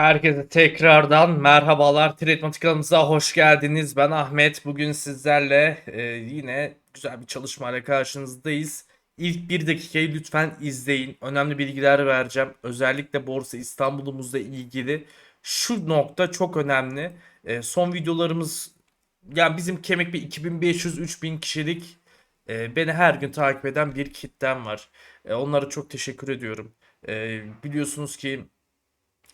Herkese tekrardan merhabalar. Tretmatik kanalımıza hoş geldiniz. Ben Ahmet. Bugün sizlerle e, yine güzel bir çalışmayla karşınızdayız. İlk bir dakikayı lütfen izleyin. Önemli bilgiler vereceğim. Özellikle Borsa İstanbul'umuzla ilgili şu nokta çok önemli. E, son videolarımız yani bizim kemik bir 2500-3000 kişilik e, beni her gün takip eden bir kitlem var. E, onlara çok teşekkür ediyorum. E, biliyorsunuz ki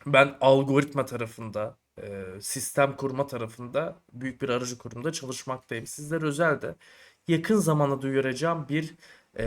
ben algoritma tarafında, e, sistem kurma tarafında büyük bir aracı kurumda çalışmaktayım. Sizler özel de yakın zamanda duyuracağım bir e,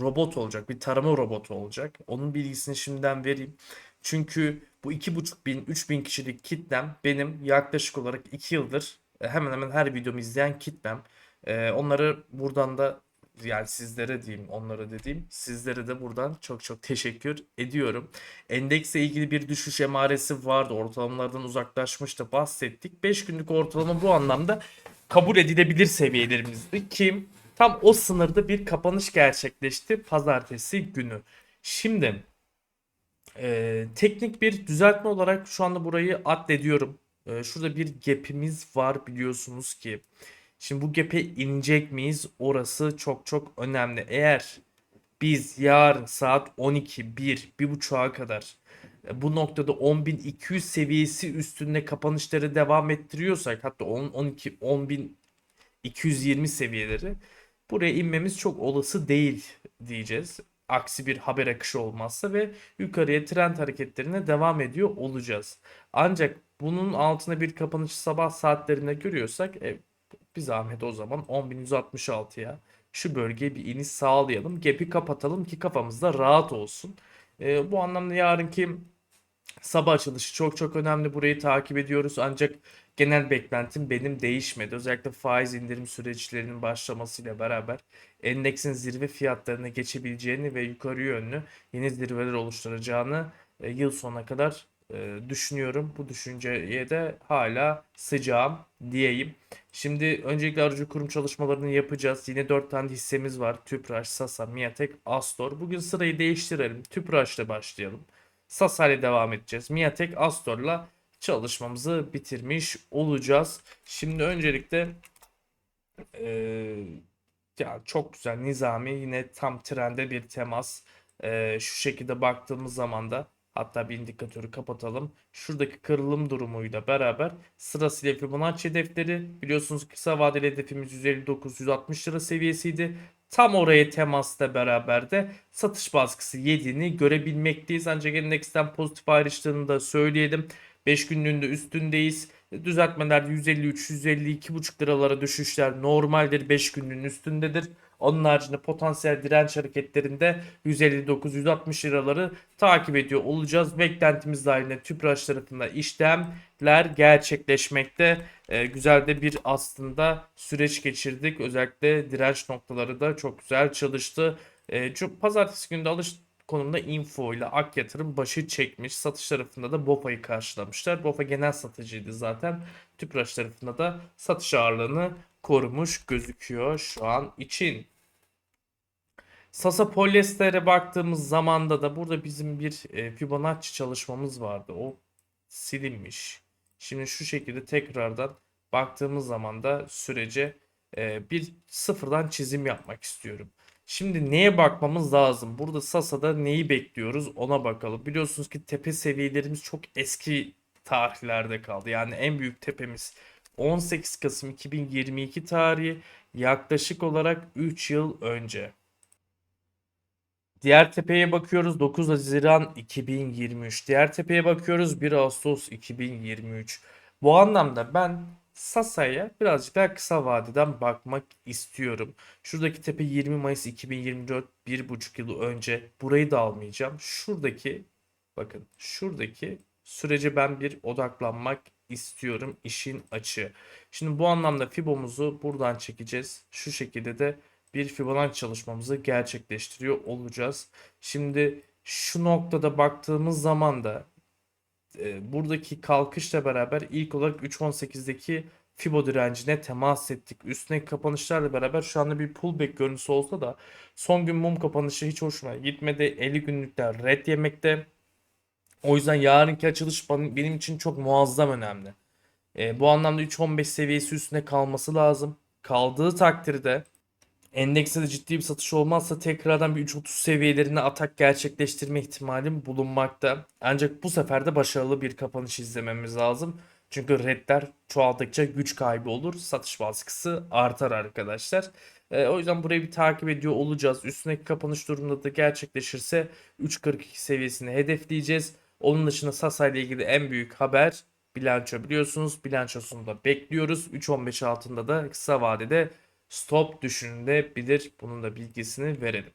robot olacak, bir tarama robotu olacak. Onun bilgisini şimdiden vereyim. Çünkü bu 2,5 bin, 3 bin kişilik kitlem benim yaklaşık olarak 2 yıldır e, hemen hemen her videomu izleyen kitlem. E, onları buradan da yani sizlere diyeyim, onlara dediğim sizlere de buradan çok çok teşekkür ediyorum. Endeksle ilgili bir düşüş emaresi vardı. Ortalamalardan uzaklaşmıştı. Bahsettik. 5 günlük ortalama bu anlamda kabul edilebilir seviyelerimizdi. Kim? Tam o sınırda bir kapanış gerçekleşti pazartesi günü. Şimdi e, teknik bir düzeltme olarak şu anda burayı addediyorum. E, şurada bir gap'imiz var biliyorsunuz ki. Şimdi bu gap'e inecek miyiz? Orası çok çok önemli. Eğer biz yarın saat 12, 1, 1.30'a kadar e, bu noktada 10.200 seviyesi üstünde kapanışları devam ettiriyorsak hatta 10, 12, 10.220 seviyeleri buraya inmemiz çok olası değil diyeceğiz. Aksi bir haber akışı olmazsa ve yukarıya trend hareketlerine devam ediyor olacağız. Ancak bunun altına bir kapanış sabah saatlerinde görüyorsak e, bir zahmet o zaman 10.166'ya şu bölgeye bir iniş sağlayalım. Gap'i kapatalım ki kafamızda rahat olsun. E, bu anlamda yarınki sabah açılışı çok çok önemli. Burayı takip ediyoruz ancak genel beklentim benim değişmedi. Özellikle faiz indirim süreçlerinin başlamasıyla beraber endeksin zirve fiyatlarına geçebileceğini ve yukarı yönlü yeni zirveler oluşturacağını e, yıl sonuna kadar e, düşünüyorum. Bu düşünceye de hala sıcağım diyeyim. Şimdi öncelikle aracı kurum çalışmalarını yapacağız. Yine 4 tane hissemiz var. Tüpraş, Sasa, Miatek, Astor. Bugün sırayı değiştirelim. Tüpraş'la başlayalım. Sasa ile devam edeceğiz. Miatek, Astor'la çalışmamızı bitirmiş olacağız. Şimdi öncelikle eee ya çok güzel Nizami yine tam trende bir temas. Eee, şu şekilde baktığımız zaman da hatta bir indikatörü kapatalım. Şuradaki kırılım durumuyla beraber sırasıyla Fibonacci hedefleri biliyorsunuz kısa vadeli hedefimiz 159-160 lira seviyesiydi. Tam oraya temasla beraber de satış baskısı yediğini görebilmekteyiz. Ancak endeksten pozitif ayrıştığını da söyleyelim. 5 günlüğünde üstündeyiz. Düzeltmeler 153-152,5 liralara düşüşler normaldir 5 günlüğün üstündedir. Onun haricinde potansiyel direnç hareketlerinde 159-160 liraları takip ediyor olacağız. Beklentimiz dahilinde Tüpraş tarafında işlemler gerçekleşmekte. Ee, güzel de bir aslında süreç geçirdik. Özellikle direnç noktaları da çok güzel çalıştı. Ee, pazartesi günü alış konumda info ile Ak Yatırım başı çekmiş. Satış tarafında da BOFA'yı karşılamışlar. BOFA genel satıcıydı zaten. Tüpraş tarafında da satış ağırlığını korumuş gözüküyor şu an için. Sasa polyester'e baktığımız zamanda da burada bizim bir e, Fibonacci çalışmamız vardı. O silinmiş. Şimdi şu şekilde tekrardan baktığımız zaman da sürece e, bir sıfırdan çizim yapmak istiyorum. Şimdi neye bakmamız lazım? Burada Sasa'da neyi bekliyoruz ona bakalım. Biliyorsunuz ki tepe seviyelerimiz çok eski tarihlerde kaldı. Yani en büyük tepemiz 18 Kasım 2022 tarihi yaklaşık olarak 3 yıl önce. Diğer tepeye bakıyoruz 9 Haziran 2023. Diğer tepeye bakıyoruz 1 Ağustos 2023. Bu anlamda ben Sasa'ya birazcık daha kısa vadeden bakmak istiyorum. Şuradaki tepe 20 Mayıs 2024 bir buçuk yıl önce. Burayı da almayacağım. Şuradaki bakın şuradaki sürece ben bir odaklanmak istiyorum işin açığı. Şimdi bu anlamda Fibo'muzu buradan çekeceğiz. Şu şekilde de bir Fibonacci çalışmamızı gerçekleştiriyor olacağız. Şimdi şu noktada baktığımız zaman da e, buradaki kalkışla beraber ilk olarak 3.18'deki Fibo direncine temas ettik. Üstüne kapanışlarla beraber şu anda bir pullback görüntüsü olsa da son gün mum kapanışı hiç hoşuma gitmedi. 50 günlükler red yemekte. O yüzden yarınki açılış benim için çok muazzam önemli. E, bu anlamda 3.15 seviyesi üstünde kalması lazım. Kaldığı takdirde endekste de ciddi bir satış olmazsa tekrardan bir 3.30 seviyelerine atak gerçekleştirme ihtimalim bulunmakta. Ancak bu sefer de başarılı bir kapanış izlememiz lazım. Çünkü redler çoğaldıkça güç kaybı olur. Satış baskısı artar arkadaşlar. E, o yüzden burayı bir takip ediyor olacağız. Üstündeki kapanış durumunda da gerçekleşirse 3.42 seviyesini hedefleyeceğiz. Onun dışında Sasa ile ilgili en büyük haber bilanço biliyorsunuz. Bilançosunu da bekliyoruz. 3.15 altında da kısa vadede stop düşünülebilir. Bunun da bilgisini verelim.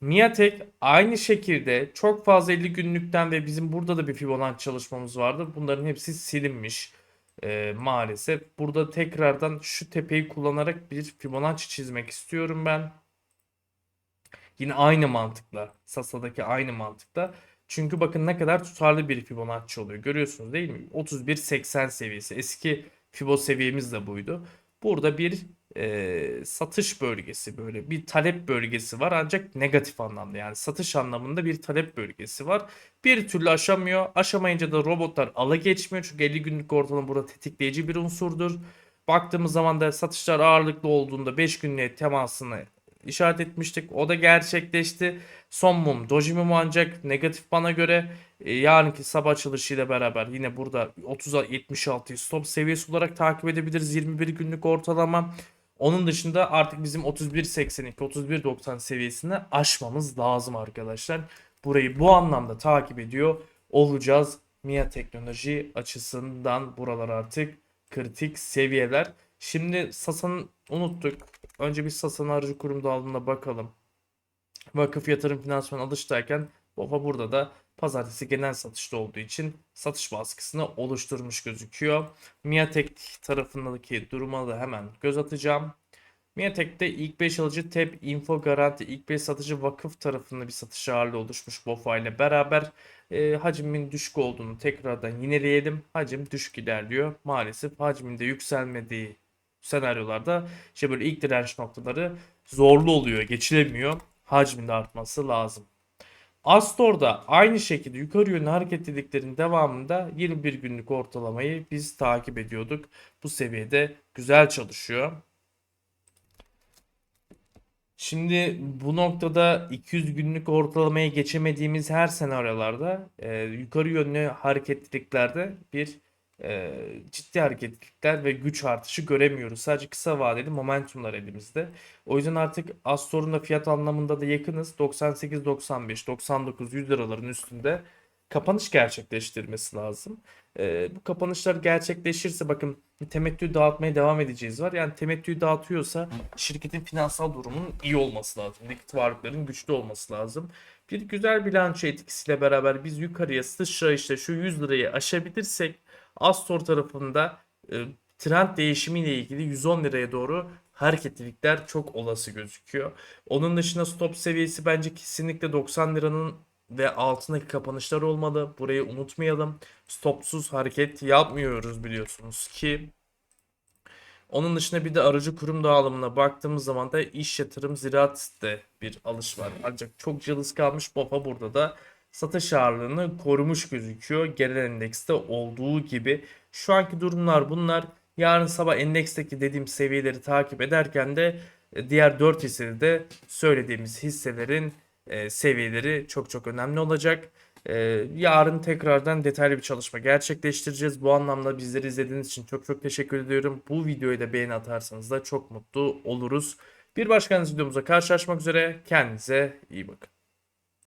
Miatek aynı şekilde çok fazla 50 günlükten ve bizim burada da bir Fibonacci çalışmamız vardı. Bunların hepsi silinmiş Ee, maalesef. Burada tekrardan şu tepeyi kullanarak bir Fibonacci çizmek istiyorum ben. Yine aynı mantıkla. Sasa'daki aynı mantıkla. Çünkü bakın ne kadar tutarlı bir Fibonacci oluyor. Görüyorsunuz değil mi? 31.80 seviyesi. Eski Fibo seviyemiz de buydu. Burada bir e, satış bölgesi böyle bir talep bölgesi var ancak negatif anlamda yani satış anlamında bir talep bölgesi var. Bir türlü aşamıyor. Aşamayınca da robotlar ala geçmiyor çünkü 50 günlük ortalama burada tetikleyici bir unsurdur. Baktığımız zaman da satışlar ağırlıklı olduğunda 5 günlüğe temasını işaret etmiştik. O da gerçekleşti. Son mum doji mumu ancak negatif bana göre e, yarınki sabah açılışıyla beraber yine burada 30'a 76'yı stop seviyesi olarak takip edebiliriz 21 günlük ortalama. Onun dışında artık bizim 31.82 31.90 seviyesini aşmamız lazım arkadaşlar. Burayı bu anlamda takip ediyor olacağız. MIA teknoloji açısından buralar artık kritik seviyeler. Şimdi Sasa'nın unuttuk. Önce bir Sasa'nın aracı kurum dağılımına bakalım. Vakıf yatırım finansman alıştayken BOFA burada da pazartesi genel satışta olduğu için satış baskısını oluşturmuş gözüküyor. Miatek tarafındaki duruma da hemen göz atacağım. Miatek'te ilk 5 alıcı TEP, Info Garanti, ilk 5 satıcı vakıf tarafında bir satış ağırlığı oluşmuş BOFA ile beraber e, hacmin düşük olduğunu tekrardan yineleyelim. Hacim düşük ilerliyor. Maalesef hacmin de yükselmediği senaryolarda işte böyle ilk direnç noktaları zorlu oluyor, geçilemiyor. Hacmin artması lazım. Astor'da aynı şekilde yukarı yönlü hareketliliklerin devamında 21 günlük ortalamayı biz takip ediyorduk. Bu seviyede güzel çalışıyor. Şimdi bu noktada 200 günlük ortalamaya geçemediğimiz her senaryolarda e, yukarı yönlü hareketliliklerde bir e, ciddi hareketlilikler ve güç artışı göremiyoruz. Sadece kısa vadeli momentumlar elimizde. O yüzden artık Astor'un da fiyat anlamında da yakınız. 98, 95, 99, 100 liraların üstünde kapanış gerçekleştirmesi lazım. E, bu kapanışlar gerçekleşirse bakın temettü dağıtmaya devam edeceğiz var. Yani temettüyü dağıtıyorsa şirketin finansal durumunun iyi olması lazım. Likit varlıkların güçlü olması lazım. Bir güzel bilanço etkisiyle beraber biz yukarıya sıçra işte şu 100 lirayı aşabilirsek Astor tarafında e, trend değişimiyle ilgili 110 liraya doğru hareketlilikler çok olası gözüküyor. Onun dışında stop seviyesi bence kesinlikle 90 liranın ve altındaki kapanışlar olmalı. Burayı unutmayalım. Stopsuz hareket yapmıyoruz biliyorsunuz ki. Onun dışında bir de aracı kurum dağılımına baktığımız zaman da iş yatırım ziraatte bir alış var. Ancak çok cılız kalmış BOFA burada da satış ağırlığını korumuş gözüküyor. Genel endekste olduğu gibi. Şu anki durumlar bunlar. Yarın sabah endeksteki dediğim seviyeleri takip ederken de e, diğer 4 hissede de söylediğimiz hisselerin e, seviyeleri çok çok önemli olacak. E, yarın tekrardan detaylı bir çalışma gerçekleştireceğiz. Bu anlamda bizleri izlediğiniz için çok çok teşekkür ediyorum. Bu videoyu da beğeni atarsanız da çok mutlu oluruz. Bir başka videomuzda karşılaşmak üzere. Kendinize iyi bakın.